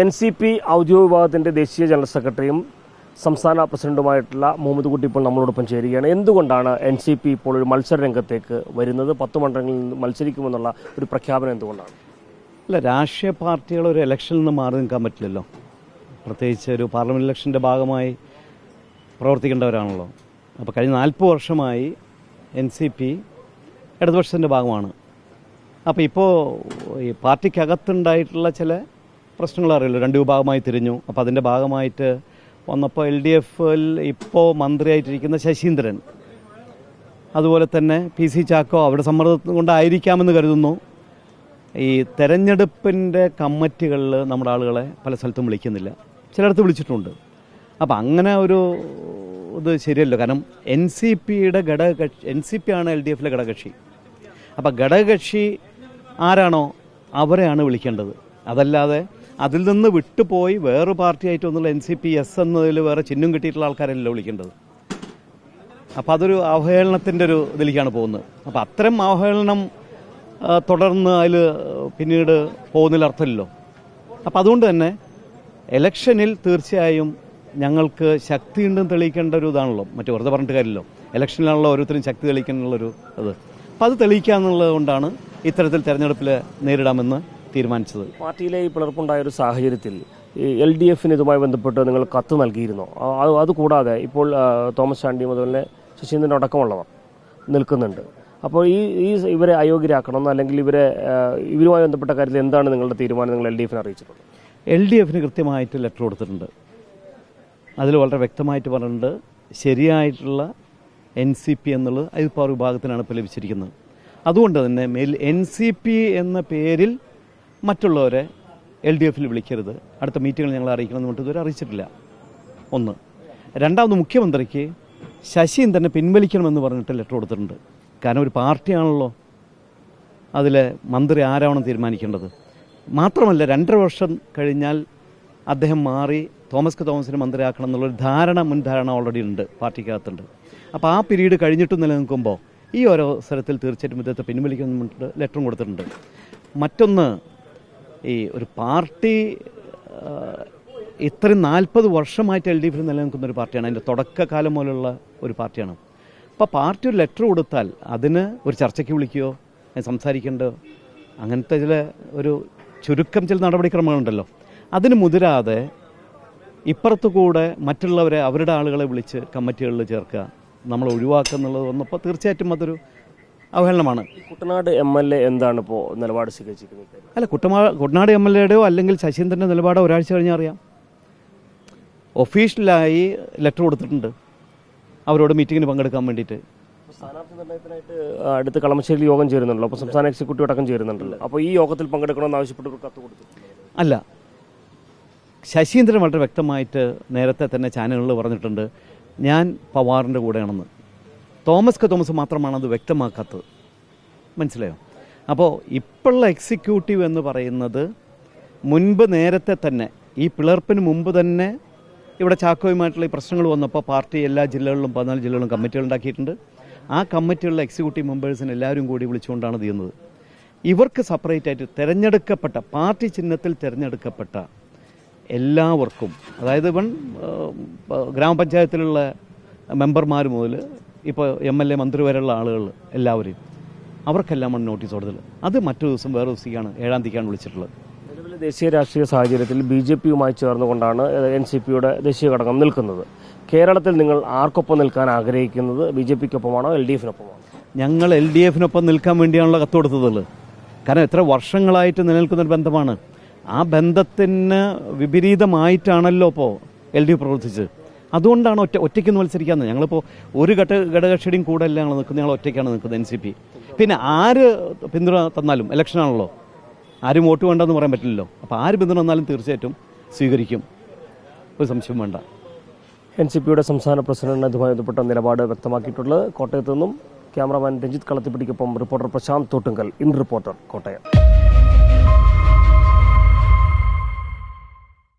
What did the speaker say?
N C P ഔദ്യോഗിക വിഭാഗത്തിന്റെ ദേശീയ ജനറൽ സെക്രട്ടറിയും സംസ്ഥാന പ്രസിഡന്റുമായിട്ടുള്ള മുഹമ്മദ് കുട്ടി ഇപ്പോൾ നമ്മളോടൊപ്പം ചേരുകയാണ്. എന്തുകൊണ്ടാണ് എൻ സി പി ഇപ്പോൾ ഒരു മത്സര രംഗത്തേക്ക് വരുന്നത്? പത്ത് മണ്ഡലങ്ങളിൽ നിന്ന് മത്സരിക്കുമെന്നുള്ള ഒരു പ്രഖ്യാപനം എന്തുകൊണ്ടാണ്? അല്ല രാഷ്ട്രീയ പാർട്ടികൾ ഒരു ഇലക്ഷനിൽ നിന്ന് മാറി നിൽക്കാൻ പറ്റില്ലല്ലോ. പ്രത്യേകിച്ച് ഒരു പാർലമെന്റ് ഇലക്ഷന്റെ ഭാഗമായി പ്രവർത്തിക്കേണ്ടവരാണല്ലോ. അപ്പോൾ കഴിഞ്ഞ നാൽപ്പത് വർഷമായി എൻ സി പി ഇടതുപക്ഷത്തിന്റെ ഭാഗമാണ്. അപ്പോൾ ഇപ്പോൾ ഈ പാർട്ടിക്കകത്തുണ്ടായിട്ടുള്ള ചില പ്രശ്നങ്ങൾ അറിയില്ല രണ്ട് വിഭാഗമായി തിരിഞ്ഞു. അപ്പോൾ അതിന്റെ ഭാഗമായിട്ട് വന്നപ്പോൾ എൽ ഡി എഫിൽ ഇപ്പോൾ മന്ത്രിയായിട്ടിരിക്കുന്ന ശശീന്ദ്രൻ. അതുപോലെ തന്നെ പി സി ചാക്കോ അവിടെ സമ്മർദ്ദം കൊണ്ടായിരിക്കാമെന്ന് കരുതുന്നു. ഈ തെരഞ്ഞെടുപ്പിന്റെ കമ്മിറ്റികളിൽ നമ്മുടെ ആളുകളെ പല സ്ഥലത്തും വിളിക്കുന്നില്ല. ചിലയിടത്ത് വിളിച്ചിട്ടുണ്ട്. അപ്പോൾ അങ്ങനെ ഒരു ഇത് ശരിയല്ലോ. കാരണം എൻ സി പിയുടെ ഘടകകക്ഷി എൻ സി പി ആണ് എൽ ഡി എഫിലെ ഘടകകക്ഷി. അപ്പം ഘടകകക്ഷി ആരാണോ അവരെയാണ് വിളിക്കേണ്ടത്. അതല്ലാതെ അതിൽ നിന്ന് വിട്ടുപോയി വേറെ പാർട്ടിയായിട്ട് ഒന്നുള്ള എൻ സി പി എസ് എന്നതിൽ വേറെ ചിഹ്നം കിട്ടിയിട്ടുള്ള ആൾക്കാരല്ലോ വിളിക്കേണ്ടത്. അപ്പോൾ അതൊരു അവഹേളനത്തിന്റെ ഒരു ഇതിലേക്കാണ് പോകുന്നത്. അപ്പോൾ അത്തരം അവഹേളനം തുടർന്ന് അതിൽ പിന്നീട് പോകുന്നതിൽ അർത്ഥമില്ലല്ലോ. അപ്പോൾ അതുകൊണ്ട് തന്നെ ഇലക്ഷനിൽ തീർച്ചയായും ഞങ്ങൾക്ക് ശക്തി ഉണ്ടെന്ന് തെളിയിക്കേണ്ട ഒരു ഇതാണല്ലോ. മറ്റു വെറുതെ പറഞ്ഞിട്ട് കാര്യമില്ലല്ലോ. ഇലക്ഷനിലാണല്ലോ ഓരോരുത്തരും ശക്തി തെളിയിക്കാനുള്ളൊരു ഇത്. അപ്പോൾ അത് തെളിയിക്കുക എന്നുള്ളത് കൊണ്ടാണ് ഇത്തരത്തിൽ തെരഞ്ഞെടുപ്പിൽ നേരിടാമെന്ന് തീരുമാനിച്ചത്. പാർട്ടിയിലെ ഈ പിളർപ്പുണ്ടായ ഒരു സാഹചര്യത്തിൽ എൽ ഡി എഫിന് ഇതുമായി ബന്ധപ്പെട്ട് നിങ്ങൾ കത്ത് നൽകിയിരുന്നോ? അത് അതുകൂടാതെ ഇപ്പോൾ തോമസ് ചാണ്ടി മുതലെ ശശീന്ദ്രൻ അടക്കമുള്ളവർ നിൽക്കുന്നുണ്ട്. അപ്പോൾ ഈ ഈ ഇവരെ അയോഗ്യരാക്കണം അല്ലെങ്കിൽ ഇവരെ ഇവരുമായി ബന്ധപ്പെട്ട കാര്യത്തിൽ എന്താണ് നിങ്ങളുടെ തീരുമാനം നിങ്ങൾ എൽ ഡി എഫിനെ അറിയിച്ചിട്ടുള്ളത്? എൽ ഡി എഫിന് കൃത്യമായിട്ട് ലെറ്റർ കൊടുത്തിട്ടുണ്ട്. അതിൽ വളരെ വ്യക്തമായിട്ട് പറഞ്ഞിട്ടുണ്ട് ശരിയായിട്ടുള്ള എൻ സി പി എന്നുള്ളത് അതിപ്പോൾ വിഭാഗത്തിനാണ് ഇപ്പോൾ ലഭിച്ചിരിക്കുന്നത്. അതുകൊണ്ട് തന്നെ എൻ സി പി എന്ന പേരിൽ മറ്റുള്ളവരെ എൽ ഡി എഫിൽ വിളിക്കരുത്. അടുത്ത മീറ്റിങ്ങിൽ ഞങ്ങൾ അറിയിക്കണമെന്ന് പറഞ്ഞിട്ട് ഇതുവരെ അറിയിച്ചിട്ടില്ല. ഒന്ന്. രണ്ടാമത് മുഖ്യമന്ത്രിക്ക് ശശിയും തന്നെ പിൻവലിക്കണമെന്ന് പറഞ്ഞിട്ട് ലെറ്റർ കൊടുത്തിട്ടുണ്ട്. കാരണം ഒരു പാർട്ടിയാണല്ലോ അതിൽ മന്ത്രി ആരാവണം തീരുമാനിക്കേണ്ടത്. മാത്രമല്ല രണ്ടര വർഷം കഴിഞ്ഞാൽ അദ്ദേഹം മാറി തോമസ് കെ തോമസിനെ മന്ത്രിയാക്കണം എന്നുള്ളൊരു ധാരണ മുൻധാരണ ഓൾറെഡി ഉണ്ട് പാർട്ടിക്കകത്തുണ്ട്. അപ്പോൾ ആ പീരീഡ് കഴിഞ്ഞിട്ട് നിലനിൽക്കുമ്പോൾ ഈ ഒരു അവസരത്തിൽ തീർച്ചയായിട്ടും ഇദ്ദേഹത്തെ പിൻവലിക്കണം പറഞ്ഞിട്ട് ലെറ്ററും കൊടുത്തിട്ടുണ്ട്. മറ്റൊന്ന് ഈ ഒരു പാർട്ടി ഇത്രയും നാൽപ്പത് വർഷമായിട്ട് എൽ ഡി എഫിൽ നിലനിൽക്കുന്ന ഒരു പാർട്ടിയാണ്. അതിന്റെ തുടക്കകാലം മുതലുള്ള ഒരു പാർട്ടിയാണ്. അപ്പോൾ പാർട്ടി ഒരു ലെറ്റർ കൊടുത്താൽ അതിന് ഒരു ചർച്ചയ്ക്ക് വിളിക്കുകയോ സംസാരിക്കേണ്ടോ അങ്ങനത്തെ ചില ഒരു ചുരുക്കം ചില നടപടിക്രമങ്ങളുണ്ടല്ലോ. അതിന് മുതിരാതെ ഇപ്പുറത്തു കൂടെ മറ്റുള്ളവരെ അവരുടെ ആളുകളെ വിളിച്ച് കമ്മിറ്റികളിൽ ചേർക്കുക നമ്മൾ ഒഴിവാക്കുക എന്നുള്ളത് വന്നപ്പോൾ തീർച്ചയായിട്ടും അതൊരു അവഹേളനമാണ്. കുട്ടനാട് എം എൽ എ എന്താണ് ഇപ്പോൾ നിലപാട് സ്വീകരിച്ചിരിക്കുന്നത്? അല്ല കുട്ടമാ കുട്ടനാട് എം എൽ എയുടെയോ അല്ലെങ്കിൽ ശശീന്ദ്രന്റെ നിലപാടോ ഒരാഴ്ച കഴിഞ്ഞാൽ അറിയാം. ഒഫീഷ്യലായി ലെറ്റർ കൊടുത്തിട്ടുണ്ട്. അവരോട് മീറ്റിങ്ങിന് പങ്കെടുക്കാൻ വേണ്ടിയിട്ട്. സ്ഥാനാർത്ഥി അടുത്ത് കളമശ്ശേരി യോഗം ചേരുന്നുണ്ടല്ലോ. അപ്പോൾ സംസ്ഥാന എക്സിക്യൂട്ടീവ് അടക്കം ചേരുന്നുണ്ടല്ലോ. അപ്പോൾ ഈ യോഗത്തിൽ പങ്കെടുക്കണമെന്ന് ആവശ്യപ്പെട്ട് ഒരു കത്ത് കൊടുത്തു അല്ല ശശീന്ദ്രൻ വളരെ വ്യക്തമായിട്ട് നേരത്തെ തന്നെ ചാനലുകളിൽ പറഞ്ഞിട്ടുണ്ട് ഞാൻ പവാറിന്റെ കൂടെയാണെന്ന്. തോമസ് കെ തോമസ് മാത്രമാണ് അത് വ്യക്തമാക്കാത്തത്. മനസ്സിലായോ? അപ്പോൾ ഇപ്പോഴുള്ള എക്സിക്യൂട്ടീവ് എന്ന് പറയുന്നത് മുൻപ് നേരത്തെ തന്നെ ഈ പിളർപ്പിന് മുമ്പ് തന്നെ ഇവിടെ ചാക്കോയുമായിട്ടുള്ള ഈ പ്രശ്നങ്ങൾ വന്നപ്പോൾ പാർട്ടി എല്ലാ ജില്ലകളിലും പതിനാല് ജില്ലകളിലും കമ്മിറ്റികൾ ഉണ്ടാക്കിയിട്ടുണ്ട്. ആ കമ്മിറ്റികളിലെ എക്സിക്യൂട്ടീവ് മെമ്പേഴ്സിന് എല്ലാവരും കൂടി വിളിച്ചുകൊണ്ടാണ് ചെയ്യുന്നത്. ഇവർക്ക് സെപ്പറേറ്റ് ആയിട്ട് തിരഞ്ഞെടുക്കപ്പെട്ട പാർട്ടി ചിഹ്നത്തിൽ തിരഞ്ഞെടുക്കപ്പെട്ട എല്ലാവർക്കും അതായത് ഇവൺ ഗ്രാമപഞ്ചായത്തിലുള്ള മെമ്പർമാർ മുതൽ ഇപ്പോൾ എം എൽ എ മന്ത്രി വരെയുള്ള ആളുകൾ എല്ലാവരും അവർക്കെല്ലാമാണ് നോട്ടീസ് കൊടുത്തത്. അത് മറ്റു ദിവസം വേറെ ദിവസത്തേക്കാണ് ഏഴാം തീയതിക്കാണ് വിളിച്ചിട്ടുള്ളത്. നിലവിലെ ദേശീയ രാഷ്ട്രീയ സാഹചര്യത്തിൽ ബി ജെ പിയുമായി ചേർന്നുകൊണ്ടാണ് എൻ സി പിയുടെ ദേശീയ ഘടകം നിൽക്കുന്നത്. കേരളത്തിൽ നിങ്ങൾ ആർക്കൊപ്പം നിൽക്കാൻ ആഗ്രഹിക്കുന്നത് ബി ജെ പിക്കൊപ്പമാണോ എൽ ഡി എഫിനൊപ്പമാണോ? ഞങ്ങൾ എൽ ഡി എഫിനൊപ്പം നിൽക്കാൻ വേണ്ടിയാണല്ലോ കത്ത് കൊടുത്തതുള്ളത്. കാരണം എത്ര വർഷങ്ങളായിട്ട് നിലനിൽക്കുന്ന ഒരു ബന്ധമാണ്. ആ ബന്ധത്തിന് വിപരീതമായിട്ടാണല്ലോ ഇപ്പോൾ എൽ ഡി എഫ് പ്രവർത്തിച്ചത്. അതുകൊണ്ടാണ് ഒറ്റ ഒറ്റയ്ക്ക് മത്സരിക്കാന്ന് ഞങ്ങളിപ്പോൾ ഒരു ഘട്ട ഘടകക്ഷിയുടെയും കൂടെ അല്ല ഞങ്ങൾ നിൽക്കുന്നത്. ഞങ്ങൾ ഒറ്റയ്ക്കാണ് നിൽക്കുന്നത് എൻ സി പി പിന്നെ ആര് പിന്തുണ തന്നാലും ഇലക്ഷനാണല്ലോ. ആരും വോട്ട് വേണ്ടെന്ന് പറയാൻ പറ്റില്ലല്ലോ. അപ്പോൾ ആര് പിന്തുണ തന്നാലും തീർച്ചയായിട്ടും സ്വീകരിക്കും. ഒരു സംശയം വേണ്ട. എൻ സി പിയുടെ സംസ്ഥാന പ്രസിഡന്റ് ഇതുമായി ബന്ധപ്പെട്ട നിലപാട് വ്യക്തമാക്കിയിട്ടുള്ളത് കോട്ടയത്ത് നിന്നും cameraman Ranjith കളത്തിപ്പിടിക്കൊപ്പം reporter Prashanth Thottungal. In reporter Kottayam.